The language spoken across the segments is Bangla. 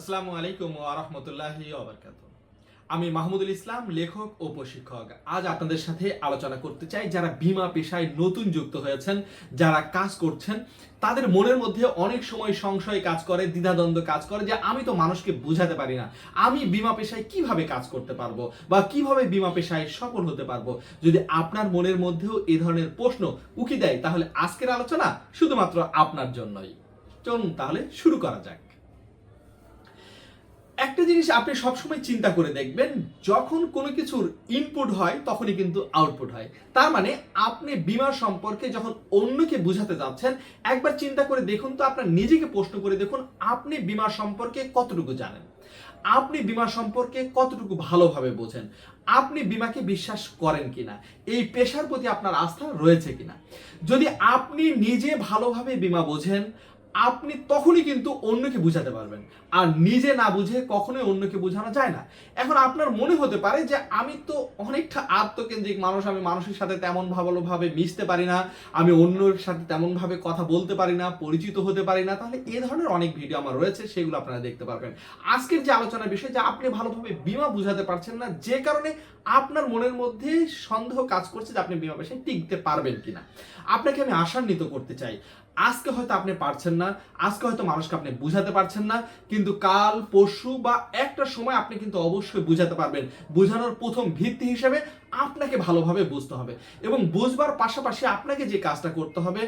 আসসালামু আলাইকুম ওয়া রাহমাতুল্লাহি ওয়া বারাকাতুহু। আমি মাহমুদুল ইসলাম, লেখক ও প্রশিক্ষক। আজ আপনাদের সাথে আলোচনা করতে চাই যারা বিমা পেশায় নতুন যুক্ত হয়েছেন, যারা কাজ করছেন, তাদের মনের মধ্যে অনেক সময় সংশয় কাজ করে, দ্বিধাদ্বন্দ্ব কাজ করে যে আমি তো মানুষকে বোঝাতে পারি না। আমি বিমা পেশায় কীভাবে কাজ করতে পারব বা কীভাবে বিমা পেশায় সফল হতে পারব? যদি আপনার মনের মধ্যেও এ ধরনের প্রশ্ন উকি দেয়, তাহলে আজকের আলোচনা শুধুমাত্র আপনার জন্যই। চলুন তাহলে শুরু করা যাক। একটা জিনিস আপনি সবসময় চিন্তা করে দেখবেন, যখন কোনো কিছুর ইনপুট হয়, তখনই কিন্তু আউটপুট হয়। তার মানে আপনি বিমা সম্পর্কে যখন অন্যকে বোঝাতে যাচ্ছেন, একবার চিন্তা করে দেখুন তো, আপনার নিজেকে প্রশ্ন করে দেখুন, আপনি বিমা সম্পর্কে কতটুকু জানেন? আপনি বিমা সম্পর্কে কতটুকু ভালোভাবে বোঝেন? আপনি বিমাকে বিশ্বাস করেন কিনা? এই পেশার প্রতি আপনার আস্থা রয়েছে কিনা? যদি আপনি নিজে ভালোভাবে বিমা বোঝেন আপনি তখনই কিন্তু অন্যকে বুঝাতে পারবেন। আর নিজে না বুঝে কখনোই অন্যকে বোঝানো যায় না। এখন আপনার মনে হতে পারে যে, আমি তো অনেকটা আত্মকেন্দ্রিক মানুষ, আমি মানুষের সাথে তেমন ভালোভাবে মিশতে পারি না, আমি অন্যর সাথে তেমনভাবে কথা বলতে পারি না, পরিচিত হতে পারি না, তাহলে এ ধরনের অনেক ভিডিও আমার রয়েছে, সেগুলো আপনারা দেখতে পারবেন। আজকের যে আলোচনার বিষয়, যে আপনি ভালোভাবে বিমা বুঝাতে পারছেন না, যে কারণে আপনার মনের মধ্যে সন্দেহ কাজ করছে যে আপনি বিমা পেশায় টিকতে পারবেন কিনা। আপনাকে আমি আশান্বিত করতে চাই। আজকে হয়তো আপনি পারছেন না, আজকে হয়তো মানুষকে আপনি বুঝাতে পারছেন না, কিন্তু কাল, পরশু বা একটা সময় আপনি কিন্তু অবশ্যই বুঝাতে পারবেন। বোঝানোর প্রথম ভিত্তি হিসেবে আপনাকে ভালোভাবে বুঝতে হবে এবং বুঝবার পাশাপাশি আপনাকে যে কাজটা করতে হবে,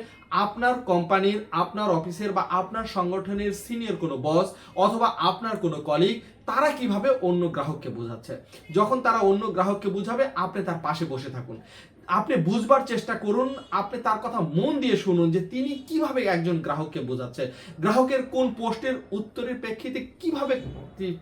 আপনার কোম্পানির, আপনার অফিসের বা আপনার সংগঠনের সিনিয়র কোনো বস অথবা আপনার কোনো কলিগ, তারা কীভাবে অন্য গ্রাহককে বোঝাচ্ছে? যখন তারা অন্য গ্রাহককে বুঝাবে, আপনি তার পাশে বসে থাকুন। আপনি বুঝবার চেষ্টা করুন, আপনি তার কথা মন দিয়ে শুনুন যে তিনি কীভাবে একজন গ্রাহককে বোঝাচ্ছে, গ্রাহকের কোন পোস্টের উত্তরের প্রেক্ষিতে কীভাবে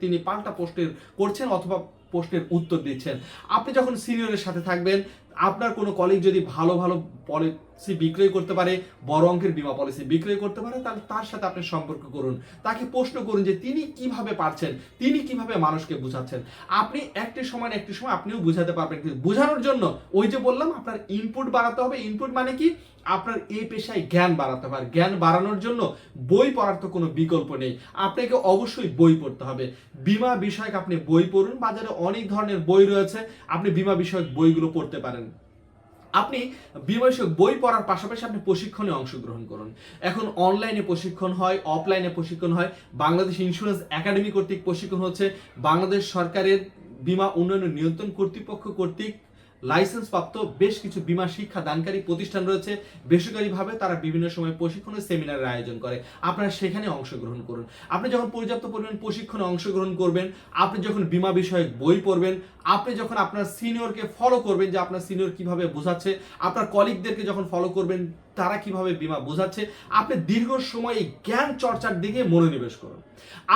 তিনি পাল্টা পোস্টের করছেন অথবা প্রশ্নের উত্তর দিচ্ছেন। আপনি যখন সিনিয়রের সাথে থাকবেন আপনার কোনো কলিগ যদি ভালো ভালো পলিসি বিক্রয় করতে পারে, বড় অঙ্কের বিমা পলিসি বিক্রয় করতে পারে, তাহলে তার সাথে আপনি সম্পর্ক করুন। তাকে প্রশ্ন করুন যে তিনি কীভাবে পারছেন, তিনি কীভাবে মানুষকে বুঝাচ্ছেন। আপনি একটি সময় একটি সময় আপনিও বুঝাতে পারবেন, কিন্তু বোঝানোর জন্য ওই যে বললাম, আপনার ইনপুট বাড়াতে হবে। ইনপুট মানে কি? আপনার এই পেশায় জ্ঞান বাড়াতে হবে। জ্ঞান বাড়ানোর জন্য বই পড়ার তো কোনো বিকল্প নেই। আপনাকে অবশ্যই বই পড়তে হবে। বিমা বিষয়ক আপনি বই পড়ুন। বাজারে অনেক ধরনের বই রয়েছে। আপনি বিমা বিষয়ক বইগুলো পড়তে পারেন। আপনি বিষয়ক বই পড়ার পাশাপাশি আপনি প্রশিক্ষণে অংশগ্রহণ করুন। এখন অনলাইনে প্রশিক্ষণ হয় অফলাইনে প্রশিক্ষণ হয়। বাংলাদেশ ইন্স্যুরেন্স একাডেমি কর্তৃক প্রশিক্ষণ হচ্ছে। বাংলাদেশ সরকারের বিমা উন্নয়ন নিয়ন্ত্রণ কর্তৃপক্ষ কর্তৃক লাইসেন্স প্রাপ্ত বেশ কিছু বিমা শিক্ষা দানকারী প্রতিষ্ঠান রয়েছে। বেসরকারিভাবে তারা বিভিন্ন সময় প্রশিক্ষণ ও সেমিনারের আয়োজন করে। আপনারা সেখানে অংশগ্রহণ করুন। আপনি যখন পর্যাপ্ত পরিমাণ প্রশিক্ষণে অংশগ্রহণ করবেন, আপনি যখন বিমা বিষয়ক বই পড়বেন, আপনি যখন আপনার সিনিয়রকে ফলো করবেন যে আপনার সিনিয়র কীভাবে বোঝাচ্ছে, আপনার কলিগদেরকে যখন ফলো করবেন, তারা কীভাবে বিমা বোঝাচ্ছে, আপনি দীর্ঘ সময় এই জ্ঞান চর্চার দিকে মনোনিবেশ করুন।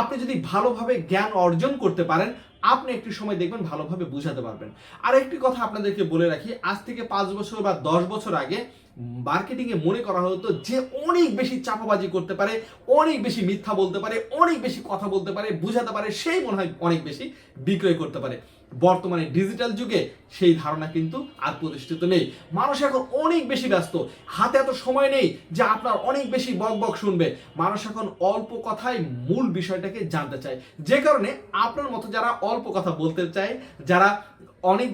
আপনি যদি ভালোভাবে জ্ঞান অর্জন করতে পারেন আপনি একটু সময় দেখবেন, ভালোভাবে বুঝাতে পারবেন। আর একটি কথা আপনাদেরকে বলে রাখি, আজ থেকে পাঁচ বছর বা দশ বছর আগে মার্কেটিংয়ে মনে করা হতো যে অনেক বেশি চাপাবাজি করতে পারে, অনেক বেশি মিথ্যা বলতে পারে, অনেক বেশি কথা বলতে পারে, বুঝাতে পারে, সেই মনে হয় অনেক বেশি বিক্রয় করতে পারে। বর্তমানে ডিজিটাল যুগে সেই ধারণা কিন্তু আর প্রতিষ্ঠিত নেই। মানুষ এখন অনেক বেশি ব্যস্ত। হাতে এত সময় নেই যে আপনার অনেক বেশি বক বক শুনবে। মানুষ এখন অল্প কথায় মূল বিষয়টাকে জানতে চায়। যে কারণে আপনার মতো যারা অল্প কথা বলতে চায়, যারা অনেক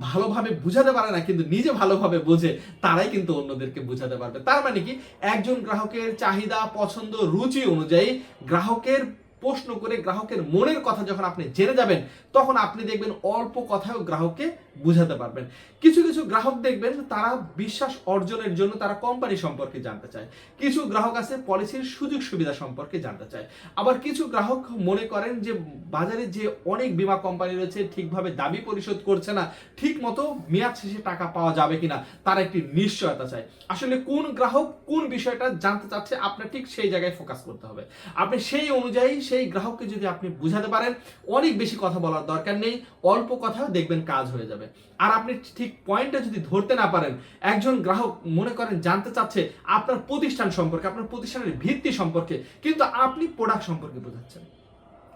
ভালোভাবে বুঝাতে পারে না, কিন্তু নিজে ভালোভাবে বোঝে, তারাই কিন্তু অন্যদেরকে বুঝাতে পারবে। তার মানে কি? একজন গ্রাহকের চাহিদা, পছন্দ, রুচি অনুযায়ী গ্রাহকের প্রশ্ন করে গ্রাহকের মনের কথা যখন আপনি জেনে যাবেন, তখন আপনি দেখবেন অল্প কথায়ও গ্রাহককে বুঝাতে পারবেন। কিছু কিছু গ্রাহক দেখবেন তারা বিশ্বাস অর্জনের জন্য তারা কোম্পানি সম্পর্কে জানতে চায়। কিছু গ্রাহক আছে পলিসির সুযোগ সুবিধা সম্পর্কে জানতে চায়। আবার কিছু গ্রাহক মনে করেন যে বাজারে যে অনেক বীমা কোম্পানি রয়েছে ঠিকভাবে দাবি পরিশোধ করছে না ঠিক মতো মেয়াদ শেষে টাকা পাওয়া যাবে কিনা, তার একটি নিশ্চয়তা চায় আসলে কোন গ্রাহক কোন বিষয়টা জানতে চাচ্ছে, আপনার ঠিক সেই জায়গায় ফোকাস করতে হবে। আপনি সেই অনুযায়ী সেই গ্রাহককে যদি আপনি বুঝাতে পারেন, অনেক বেশি কথা বলার দরকার নেই, অল্প কথা দেখবেন কাজ হয়ে যাবে। আর আপনি ঠিক পয়েন্টটা যদি ধরতে না পারেন, একজন গ্রাহক মনে করেন জানতে চাচ্ছে আপনার প্রতিষ্ঠান সম্পর্কে, আপনার প্রতিষ্ঠানের ভিত্তি সম্পর্কে, কিন্তু আপনি প্রোডাক্ট সম্পর্কে বোঝাচ্ছেন।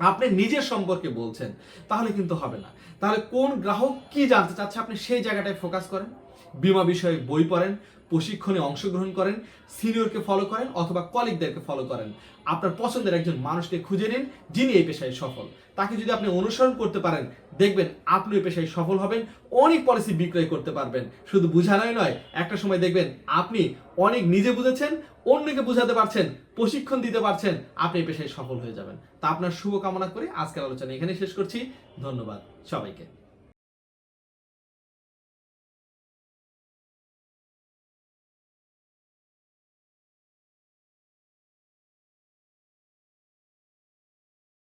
আপনি নিজের সম্পর্কে বলছেন, তাহলে কিন্তু হবে না। তাহলে কোন গ্রাহক কি জানতে চাচ্ছে আপনি সেই জায়গাটায় ফোকাস করেন? বিমা বিষয়ে বই পড়েন প্রশিক্ষণে অংশগ্রহণ করেন সিনিয়রকে ফলো করেন অথবা কলিগদেরকে ফলো করেন। আপনার পছন্দের একজন মানুষকে খুঁজে নিন, যিনি এই পেশায় সফল। তাকে যদি আপনি অনুসরণ করতে পারেন, দেখবেন আপনি এই পেশায় সফল হবেন, অনেক পলিসি বিক্রয় করতে পারবেন। শুধু বুঝানোই নয় একটা সময় দেখবেন আপনি অনেক নিজে বুঝেছেন, অন্যকে বুঝাতে পারছেন, প্রশিক্ষণ দিতে পারছেন, আপনি এই পেশায় সফল হয়ে যাবেন। তা আপনার শুভকামনা করে আজকের আলোচনা এখানে শেষ করছি। ধন্যবাদ সবাইকে।